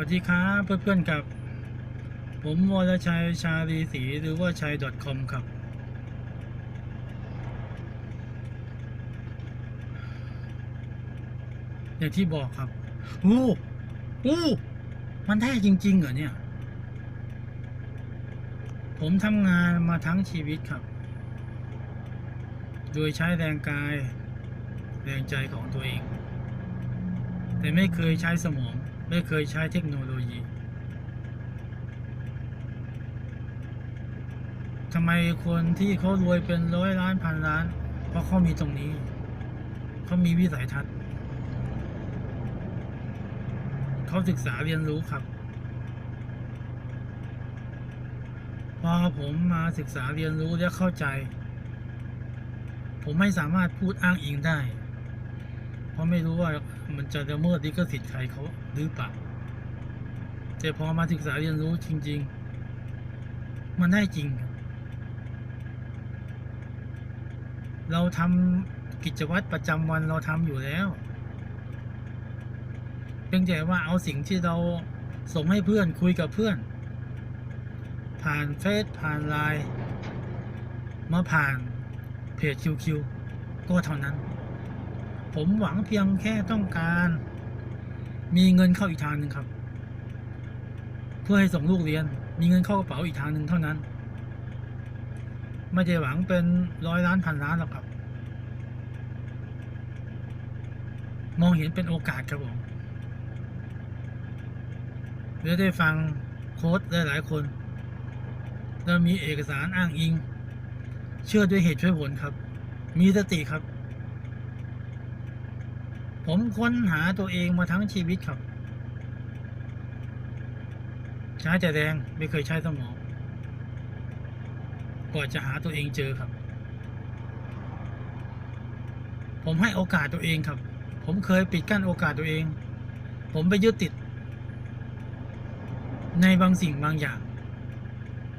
วัสดีครับเพื่อนๆกับ ผมวรชัยชาลีศรีหรือว่าชัย .com ครับ อย่างที่บอกครับอู้อู้มันแท้จริง ๆ เหรอเนี่ย ผมทำงานมาทั้งชีวิตครับ โดยใช้แรงกาย แรงใจของตัวเอง แต่ไม่เคยใช้สมอง ไม่เคยใช้เทคโนโลยีทำไมคนที่เขารวยเป็นร้อยล้านพันล้าน เพราะเขามีตรงนี้ เขามีวิสัยทัศน์ เขาศึกษาเรียนรู้ครับ พอผมมาศึกษาเรียนรู้และเข้าใจ ผมไม่สามารถพูดอ้างอิงได้ เพราะไม่รู้ว่ามันจะละเมิดลิขสิทธิ์ใครเขาหรือเปล่าแต่พอมาศึกษาเรียนรู้จริง ๆ มันได้จริง เราทำกิจวัตรประจำวันเราทำอยู่แล้วเพียงแต่ว่าเอาสิ่งที่เราส่งให้เพื่อนคุยกับเพื่อน ผ่านเฟซผ่านไลน์มาผ่านเพจคิวก็เท่านั้น ผมหวังเพียงแค่ต้องการ มีเงินเข้าอีกทางหนึ่งครับ เพื่อให้ส่งลูกเรียน มีเงินเข้ากระเป๋าอีกทางหนึ่งเท่านั้น ไม่ได้หวังเป็นร้อยล้านพันล้านหรอกครับ มองเห็นเป็นโอกาสครับผมเดี๋ยวได้ฟังโค้ดหลายๆคนแล้วมีเอกสารอ้างอิง เชื่อด้วยเหตุช่วยผลครับ มีสติครับ ผมค้นหาตัวเองมาทั้งชีวิตครับ ใช้แต่แรงไม่เคยใช้สมองกว่าจะหาตัวเองเจอครับ ผมให้โอกาสตัวเองครับ ผมเคยปิดกั้นโอกาสตัวเอง ผมไปยึดติด ในบางสิ่งบางอย่าง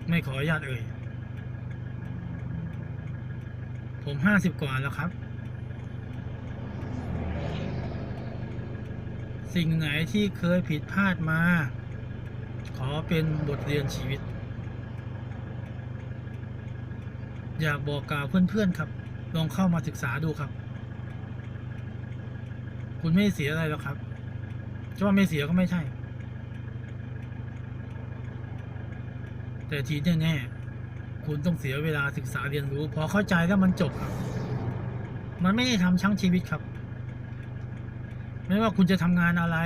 ไม่ขออนุญาตเอ่ยผมห้าสิบกว่าแล้วครับ สิ่งไหนที่เคยผิดพลาดมา ขอเป็นบทเรียนชีวิต อยากบอกกล่าวเพื่อนๆครับ ลองเข้ามาศึกษาดูครับ คุณไม่เสียอะไรหรอกครับจะว่าไม่เสียก็ไม่ใช่ แต่ทีแน่ๆคุณต้องเสียเวลาศึกษาเรียนรู้ พอเข้าใจแล้วมันจบครับ มันไม่ได้ทำชั้งชีวิตครับ ไม่ว่าคุณจะทำงานอะไร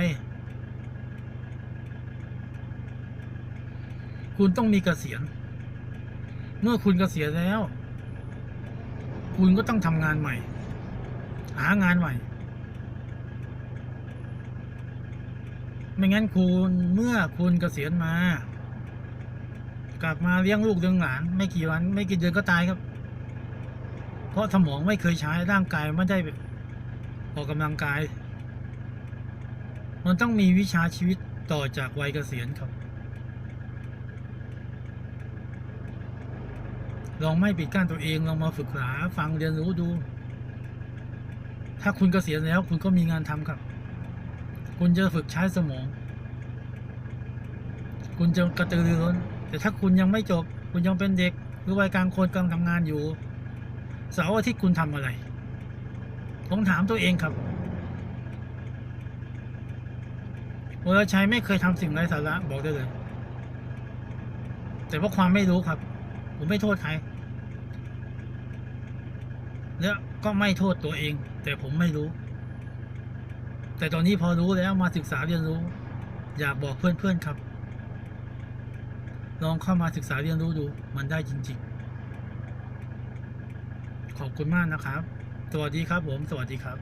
คุณต้องมีเกษียณ เมื่อคุณเกษียณแล้ว คุณก็ต้องทำงานใหม่ หางานใหม่ ไม่งั้นคุณเมื่อคุณเกษียณมา กลับมาเลี้ยงลูกเลี้ยงหลาน ไม่กี่วัน ไม่กี่เดือนก็ตายครับ เพราะสมองไม่เคยใช้ร่างกายไม่ได้ออกกำลังกาย มันต้องมีวิชาชีวิตต่อจากวัยเกษียณครับ ลองไม่ปิดกั้นตัวเองลองมาฝึกษาฟังเรียนรู้ดู ถ้าคุณเกษียณแล้วคุณก็มีงานทำครับ คุณจะฝึกใช้สมอง คุณจะกระตือรือร้น แต่ถ้าคุณยังไม่จบ คุณยังเป็นเด็ก หรือวัยกลางคนกำลังทำงานอยู่เสาร์อาทิตย์คุณทำอะไรผมถามตัวเองครับ วรชัยไม่เคยทำสิ่งไร้สาระบอกได้เลย แต่เพราะความไม่รู้ครับ ผมไม่โทษใครแล้วก็ไม่โทษตัวเอง แต่ผมไม่รู้ แต่ตอนนี้พอรู้แล้วมาศึกษาเรียนรู้ อยากบอกเพื่อนๆครับ ลองเข้ามาศึกษาเรียนรู้ดู มันได้จริง ๆ ขอบคุณมากนะครับ สวัสดีครับผม สวัสดีครับ